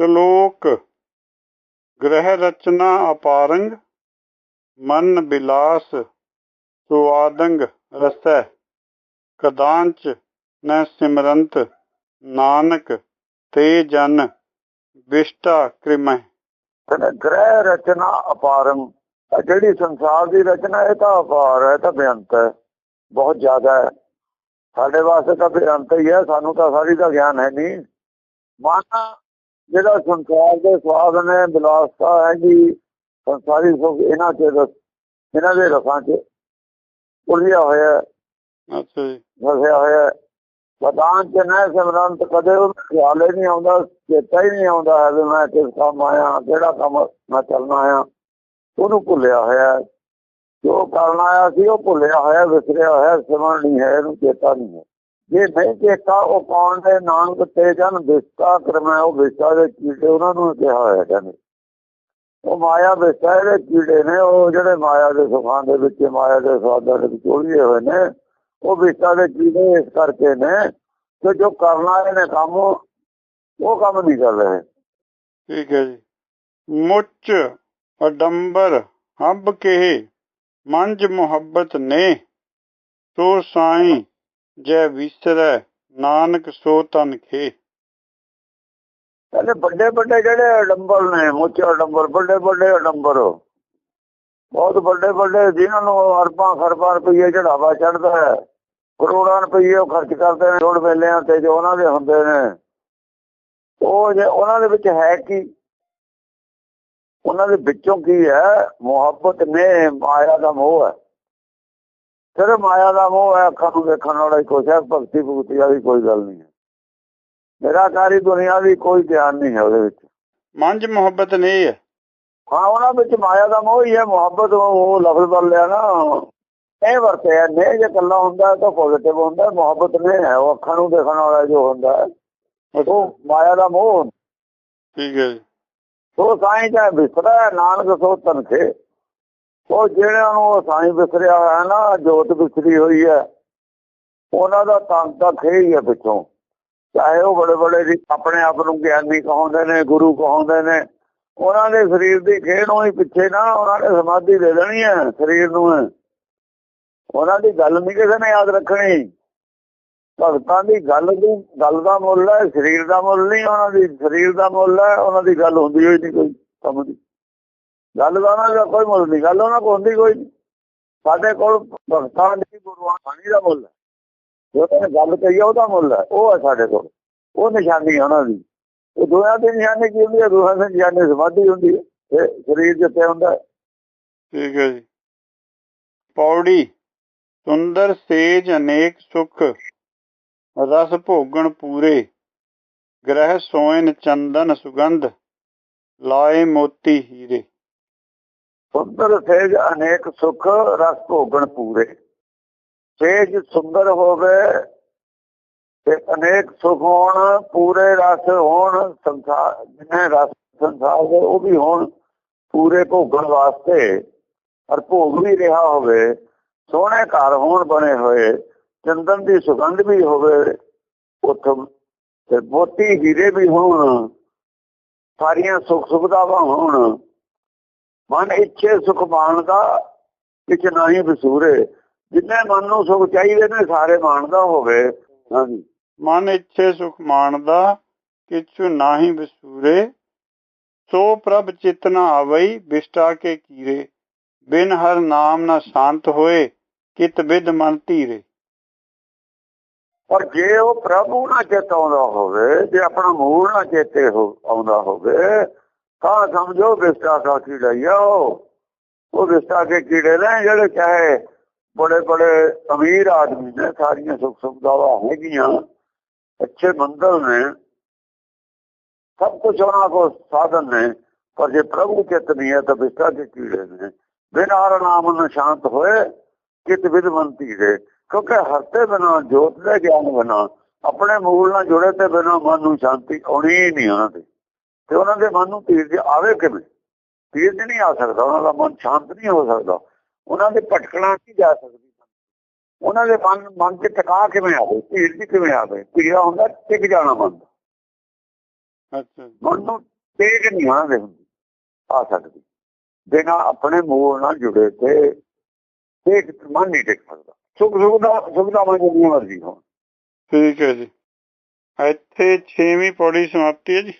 ਸ਼ਲੋਕ ਗ੍ਰਹਿ ਰਚਨਾ ਅਪਾਰੰਗ, ਮਨ ਬਿਲਾਸ, ਸੁਆਦੰਗ ਰਸੈ, ਕਦਾੰਚ ਨ ਸਿਮਰੰਤ, ਨਾਨਕ ਤੇ ਜਨ ਵਿਸ਼ਟਾ ਕ੍ਰਿਮੈ ਗ੍ਰਹਿ ਰਚਨਾ ਅਪਾਰੰ ਜਿਹੜੀ ਸੰਸਾਰ ਦੀ ਰਚਨਾ ਇਹ ਤਾਂ ਅਪਾਰ ਹੈ ਤਾਂ ਬੇਅੰਤ ਹੈ, ਬਹੁਤ ਜ਼ਿਆਦਾ ਹੈ। ਸਾਡੇ ਵਾਸਤੇ ਤਾਂ ਬੇਅੰਤ ਹੀ ਹੈ, ਸਾਨੂੰ ਤਾਂ ਸਾਰੀ ਦਾ ਗਿਆਨ ਹੈ ਨਹੀਂ। ਮਨ ਜਿਹੜਾ ਸੰਸਾਰ ਦੇ ਸਵਾਦ ਨੇ ਬਿਲਾਸਤਾ ਹੈ ਜੀ ਸੰਸਾਰੀ ਸੁਖ ਇਹਨਾਂ ਚ ਰਸ- ਇਹਨਾਂ ਦੇ ਰਸਾਂ ਚ ਉਲਝਿਆ ਹੋਇਆ ਅੱਛਾ ਜੀ ਫਸਿਆ ਹੋਇਆ। ਪਤਾਂ ਚ ਨਾ ਸਿਮਰੰਤ ਕਦੇ ਉਹ ਖਿਆਲ ਨਹੀਂ ਆਉਂਦਾ ਚੇਤਾ ਹੀ ਨਹੀਂ ਆਉਂਦਾ ਹੈ ਮੈਂ ਕਿਸ ਕੰਮ ਆਇਆ ਕਿਹੜਾ ਕੰਮ ਮੈਂ ਕਰਨਾ ਆਇਆ ਉਹਨੂੰ ਭੁੱਲਿਆ ਹੋਇਆ। ਜੋ ਕਰਨਾ ਆਇਆ ਸੀ ਉਹ ਭੁੱਲਿਆ ਹੋਇਆ ਵਿਸਰਿਆ ਹੋਇਆ ਸਿਮਰਨ ਨਹੀਂ ਹੈ ਇਹਨੂੰ ਚੇਤਾ ਨਹੀਂ ਹੈ ਜੇ ਨਹੀਂ ਚੇਤਾ ਉਹ ਕੌਣ ਦੇ ਨਾਨਕ ਤੇ ਜਨ ਵਿਸਤਾ ਕਰਮੈ ਉਹ ਵਿਸਤਾ ਦੇ ਕੀੜੇ ਉਹਨਾਂ ਨੂੰ ਕਿਹਾ ਹੋਇਆ ਕਹਿੰਦੇ। ਉਹ ਮਾਇਆ ਵਿਸਤਾ ਦੇ ਕੀੜੇ ਨੇ, ਉਹ ਜਿਹੜੇ ਮਾਇਆ ਦੇ ਸੁਖਾਂ ਦੇ ਵਿੱਚ, ਮਾਇਆ ਦੇ ਸਵਾਦਾਂ ਦੇ ਵਿੱਚ ਹੋਏ ਨੇ, ਉਹ ਵਿਸਤਾ ਦੇ ਕੀੜੇ ਇਸ ਕਰਕੇ ਨੇ ਕਿ ਜੋ ਕਰਨਾ ਇਹਨੇ ਕੰਮ, ਉਹ ਕੰਮ ਨਹੀਂ ਕਰ ਰਹੇ। ਠੀਕ ਹੈ ਜੀ। ਮੁੱਚ, ਅਡੰਬਰ, ਹੱਬ ਕੇ, ਮੰਜ ਮੁਹੱਬਤ ਨੇ ਸੋ ਸਾਈ ਜੈ ਵਿਸਰੈ, ਨਾਨਕ ਸੋ ਤਨ ਖੇ। ਕਹਿੰਦੇ ਵੱਡੇ ਵੱਡੇ ਜਿਹੜੇ ਅਡੰਬਰ ਨੇ ਮੁੱਚ ਅਡੰਬਰ, ਵੱਡੇ ਵੱਡੇ ਅਡੰਬਰ। ਬਹੁਤ ਵੱਡੇ ਵੱਡੇ ਜਿਨ੍ਹਾਂ ਨੂੰ ਅਰਬਾਂ ਖਰਬਾਂ ਰੁਪਏ ਚੜਾਵਾ ਚੜਦਾ ਹੈ। ਕਰੋੜਾਂ ਰੁਪਏ ਉਹ ਖਰਚ ਕਰਦੇ ਨੇ, ਜੋੜ ਮੇਲਿਆਂ ਤੇ ਜੋ ਉਹਨਾਂ ਦੇ ਹੁੰਦੇ ਨੇ। ਉਹ ਜੇ ਉਹਨਾਂ ਦੇ ਵਿੱਚ ਹੈ ਕੀ? ਉਹਨਾਂ ਦੇ ਵਿੱਚੋਂ ਕੀ ਹੈ? ਮੁਹੱਬਤ ਨੇ, ਮਾਇਆ ਦਾ ਮੋਹ ਹੈ। ਸਿਰ ਮਾਇਆ ਦਾ ਮੋਹ ਹੈ ਅੱਖਾਂ ਨੂੰ ਦੇਖਣ ਵਾਲਾ ਹੀ ਕੁਛ ਹੈ ਭਗਤੀ ਭੁਗਤੀ ਵਾਲੀ ਕੋਈ ਗੱਲ ਨਹੀਂ ਹੈ। ਨਿਰਾਕਾਰੀ ਦੁਨੀਆ ਦੀ ਕੋਈ ਗਿਆਨ ਨਹੀਂ ਹੈ ਉਹਦੇ ਵਿੱਚ। ਮੰਜ ਮੁਹੱਬਤ ਨੇ ਹੈ। ਹਾਂ ਉਹਨਾਂ ਵਿੱਚ ਮਾਇਆ ਦਾ ਮੋਹ ਹੀ ਹੈ ਮੁਹੱਬਤ ਉਹ ਲਫ਼ਜ਼ ਬਣ ਲਿਆ ਨਾ। ਇਹ ਵਰਤਿਆ ਨੇ ਜੇ ਕੱਲਾ ਹੁੰਦਾ ਤਾਂ ਪੋਜ਼ਿਟਿਵ ਹੁੰਦਾ ਮੁਹੱਬਤ ਨੇ ਹੈ ਉਹ ਅੱਖਾਂ ਨੂੰ ਦੇਖਣ ਵਾਲਾ ਜੋ ਹੁੰਦਾ ਉਹ ਮਾਇਆ ਦਾ ਮੋਹ। ਠੀਕ ਹੈ ਜੀ। ਉਹ ਸਾਈਂ ਦਾ ਵਿਸਰਾ ਹੈ, ਨਾਨਕ ਸੋ ਤਨਖੇ। ਉਹ ਜਿਹੜਿਆਂ ਨੂੰ ਸਾਈਂ ਵਿਸਰਿਆ ਹੋਇਆ ਨਾ, ਜੋਤ ਵਿਸਰੀ ਹੋਈ ਹੈ, ਉਹਨਾਂ ਦਾ ਤਨ ਤਾਂ ਖੇ ਹੈ ਪਿੱਛੋਂ। ਚਾਹੇ ਉਹ ਬੜੇ ਬੜੇ ਆਪਣੇ ਆਪ ਨੂੰ ਗਿਆਨੀ ਕਹਾਉਂਦੇ ਨੇ, ਗੁਰੂ ਕਹਾਉਂਦੇ ਨੇ, ਉਹਨਾਂ ਦੇ ਸਰੀਰ ਦੀ ਖੇਡ ਨੂੰ ਪਿੱਛੇ ਨਾ ਉਹਨਾਂ ਨੇ ਸਮਾਧੀ ਦੇ ਦੇਣੀ ਹੈ ਸਰੀਰ ਨੂੰ। ਉਹਨਾਂ ਦੀ ਗੱਲ ਨਹੀਂ ਕਿਸੇ ਨੇ ਯਾਦ ਰੱਖਣੀ। ਭਗਤਾਂ ਦੀ ਗੱਲ ਦੀ, ਗੱਲ ਦਾ ਮੁੱਲ ਹੈ, ਸਰੀਰ ਦਾ ਮੁੱਲ ਨਹੀਂ, ਉਹਨਾਂ ਦੀ ਸਰੀਰ ਦਾ ਮੁੱਲ ਹੈ, ਉਹਨਾਂ ਦੀ ਗੱਲ ਹੁੰਦੀ ਹੋਈ ਨਹੀਂ ਕੋਈ ਸਮਝ। ਗੱਲ ਦਾ ਉਹਨਾਂ ਦਾ ਕੋਈ ਮੁੱਲ ਨਹੀਂ, ਗੱਲ ਉਹਨਾਂ ਕੋਲ ਹੁੰਦੀ ਕੋਈ ਸਾਡੇ ਕੋਲ ਭਗਤਾਂ ਦੀ, ਗੁਰੂਆਂ ਬਾਣੀ ਦਾ ਮੁੱਲ ਹੈ। ਜੋ ਗੱਲ ਕਹੀ ਉਹਦਾ ਮੁੱਲ ਹੈ, ਉਹ ਹੈ ਸਾਡੇ ਕੋਲ। ਉਹ ਨਿਸ਼ਾਨੀ ਉਹਨਾਂ ਦੀ। ਉਹ ਦੋਹਾਂ ਦੀ ਨਿਸ਼ਾਨੀ ਕੀ ਹੁੰਦੀ ਹੈ? ਦੋਹਾਂ ਦੀ ਨਿਸ਼ਾਨੀ ਸਮਾਧੀ ਹੁੰਦੀ ਹੈ। ਤੇ ਸਰੀਰ ਜਿੱਤੇ ਹੁੰਦਾ ਠੀਕ ਹੈ ਜੀ। ਪੌੜੀ, ਸੁੰਦਰ, ਸੇਜ, ਅਨੇਕ, ਸੁਖ, ਰਸ ਭੋਗਣ ਪੂਰੇ, ਗ੍ਰਹਿ ਸੋਇਨ, ਚੰਦਨ, ਸੁਗੰਧ, ਲਾਏ ਮੋਤੀ ਸੁੰਦਰ ਸੇਜ ਅਨੇਕ ਸੁਖ ਰਸ ਭੋਗਣ ਪੂਰੇ। ਸੇਜ ਸੁੰਦਰ ਹੋਵੇ ਤੇ ਅਨੇਕ ਸੁਖ ਹੋਣ, ਪੂਰੇ ਰਸ ਹੋਣ, ਸੰਸਾਰ, ਜਿਨੇ ਰਸ ਸੰਸਾਰ ਦੇ ਉਹ ਵੀ ਹੋਣ, ਪੂਰੇ ਭੋਗਣ ਵਾਸਤੇ। ਔਰ ਭੋਗ ਵੀ ਰਿਹਾ ਹੋਵੇ, ਸੋਹਣੇ ਘਰ ਹੋਣ ਬਣੇ ਹੋਏ, ਚੰਦਨ ਦੀ ਸੁਗੰਧ ਵੀ ਹੋਵੇ, ਉਥੋਂ ਤੇ ਮੋਤੀ ਹੀਰੇ ਵੀ ਹੋਣ, ਸਾਰੀਆਂ ਸੁਖ ਸੁਵਿਧਾਵਾਂ ਹੋਣ। ਮਨ ਇੱਛੇ ਸੁਖ ਮਾਣਦਾ ਵਿੱਚ ਨਹੀਂ ਵਿਸੂਰੇ ਜਿੰਨੇ ਮਨ ਨੂੰ ਸੁਖ ਚਾਹੀਦੇ ਨੇ ਸਾਰੇ ਮਾਣਦਾ ਹੋਵੇ। ਹਾਂਜੀ। ਮਨ ਇੱਛੇ ਸੁਖ ਮਾਣਦਾ ਕਿਛੁ ਨਾਹੀ ਵਿਸੂਰੇ ਸੋ ਪ੍ਰਭ ਚਿਤਨਾ ਆਵਈ ਬਿਸ਼ਟਾ ਕੇ ਕੀਰੇ। ਬਿਨ ਹਰ ਨਾਮ ਨਾ ਸ਼ਾਂਤ ਹੋਏ ਕਿਤ ਬਿਦ ਮਨ ਧੀਰੇ। ਪਰ ਜੇ ਉਹ ਪ੍ਰਭੂ ਨਾਲ ਚੇਤ ਆਉਂਦਾ ਹੋਵੇ ਜੇ ਆਪਣਾ ਮੂਲ ਨਾਲ ਚੇਤੇ ਹੋ ਆਉਂਦਾ ਹੋਵੇ ਤਾਂ ਸਮਝੋ ਵਿਸਤਾ ਦਾ ਕੀੜਾ ਹੀ ਆ ਉਹ ਵਿਸਤਾ ਕੇ ਕੀੜੇ ਨੇ ਜਿਹੜੇ ਚਾਹੇ ਬੜੇ ਬੜੇ ਅਮੀਰ ਆਦਮੀ ਨੇ, ਸਾਰੀਆਂ ਸੁੱਖ ਸੁਵਿਧਾਵਾਂ ਹੈਗੀਆਂ, ਅੱਛੇ ਮੰਦਰ ਨੇ, ਸਭ ਕੁਝ ਉਹਨਾਂ ਕੋਲ ਸਾਧਨ ਨੇ, ਪਰ ਜੇ ਪ੍ਰਭੂ ਚਿਤ ਨਹੀਂ ਹੈ ਤਾਂ ਵਿਸਤਾ ਕੇ ਕੀੜੇ ਨੇ। ਬਿਨਾਂ ਹਰ ਨਾਮ ਨੂੰ ਸ਼ਾਂਤ ਹੋਏ ਕਿਤ ਵਿਦਵੰਤੀ ਦੇ, ਕਿਉਂਕਿ ਹਰਤੇ ਬਿਨਾ, ਜੋਤ ਦੇ ਗਿਆਨ ਬਿਨਾ, ਆਪਣੇ ਮੂਲ ਨਾਲ ਜੁੜੇ ਤੇ ਬਿਨਾ ਮਨ ਨੂੰ ਸ਼ਾਂਤੀ ਆਉਣੀ ਨਹੀਂ ਉਹਨਾਂ ਦੇ। ਤੇ ਉਹਨਾਂ ਦੇ ਮਨ ਨੂੰ ਧੀਰਜ ਆਵੇ ਕਿਵੇਂ? ਧੀਰਜ ਨਹੀਂ ਆ ਸਕਦਾ ਉਹਨਾਂ ਦਾ ਮਨ ਸ਼ਾਂਤ ਨਹੀਂ ਹੋ ਸਕਦਾ। ਉਹਨਾਂ ਦੇ ਭਟਕਣਾ ਨਹੀਂ ਜਾ ਸਕਦੀ। ਉਹਨਾਂ ਦੇ ਮਨ ਮਨ ਤੇ ਟਿਕਾ ਕਿਵੇਂ ਆਵੇ? ਧੀਰਜ ਕਿਵੇਂ ਆਵੇ? ਧੀਰਾ ਹੁੰਦਾ ਟਿਕ ਜਾਣਾ ਮਨ ਅੱਛਾ ਮਨ ਨੂੰ ਟਿਕ ਨਹੀਂ ਆਣਾ ਆ ਸਕਦੀ। ਬਿਨਾ ਆਪਣੇ ਮੂਲ ਨਾਲ ਜੁੜੇ ਤੇ ਟਿਕ ਮਨ ਨਹੀਂ ਟਿਕ ਸਕਦਾ। ਸੁਖ ਸੁਖ ਦਾ ਸੁਖ ਦਾ ਮਨ ਜਿੰਨੀ ਮਰਜ਼ੀ ਹੋ ਠੀਕ ਹੈ ਜੀ। ਇੱਥੇ 6ਵੀਂ ਪੌੜੀ ਸਮਾਪਤੀ ਹੈ ਜੀ।